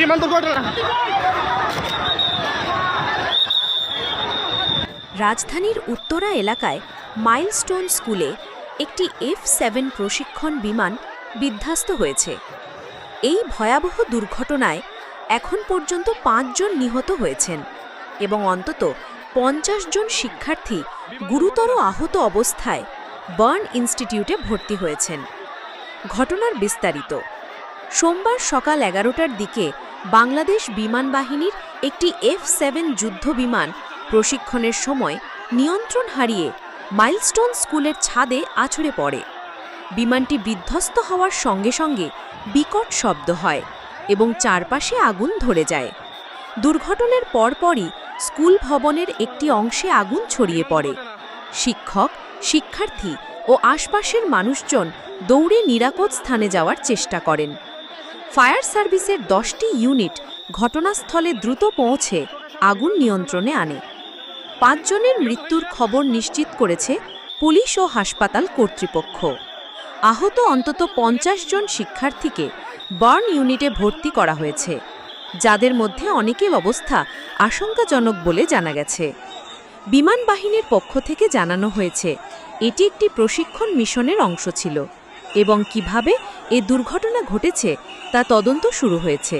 বিমান দুর্ঘটনা রাজধানীর উত্তরা এলাকায় মাইলস্টোন স্কুলে একটি এফ সেভেন প্রশিক্ষণ বিমান বিধ্বস্ত হয়েছে। এই ভয়াবহ দুর্ঘটনায় এখন পর্যন্ত পাঁচজন নিহত হয়েছেন এবং অন্তত পঞ্চাশ জন শিক্ষার্থী গুরুতর আহত অবস্থায় বার্ন ইনস্টিটিউটে ভর্তি হয়েছেন। ঘটনার বিস্তারিত। সোমবার সকাল এগারোটার দিকে বাংলাদেশ বিমান বাহিনীর একটি এফ সেভেন যুদ্ধ বিমান প্রশিক্ষণের সময় নিয়ন্ত্রণ হারিয়ে মাইলস্টোন স্কুলের ছাদে আছড়ে পড়ে। বিমানটি বিধ্বস্ত হওয়ার সঙ্গে সঙ্গে বিকট শব্দ হয় এবং চারপাশে আগুন ধরে যায়। দুর্ঘটনার পরপরই স্কুল ভবনের একটি অংশে আগুন ছড়িয়ে পড়ে। শিক্ষক, শিক্ষার্থী ও আশপাশের মানুষজন দৌড়ে নিরাপদ স্থানে যাওয়ার চেষ্টা করেন। ফায়ার সার্ভিসের দশটি ইউনিট ঘটনাস্থলে দ্রুত পৌঁছে আগুন নিয়ন্ত্রণে আনে। পাঁচজনের মৃত্যুর খবর নিশ্চিত করেছে পুলিশ ও হাসপাতাল কর্তৃপক্ষ। আহত অন্তত পঞ্চাশ জন শিক্ষার্থীকে বার্ন ইউনিটে ভর্তি করা হয়েছে, যাদের মধ্যে অনেকের অবস্থা আশঙ্কাজনক বলে জানা গেছে। বিমান বাহিনীর পক্ষ থেকে জানানো হয়েছে, এটি একটি প্রশিক্ষণ মিশনের অংশ ছিল। এবং কীভাবে এ দুর্ঘটনা ঘটেছে তা তদন্ত শুরু হয়েছে।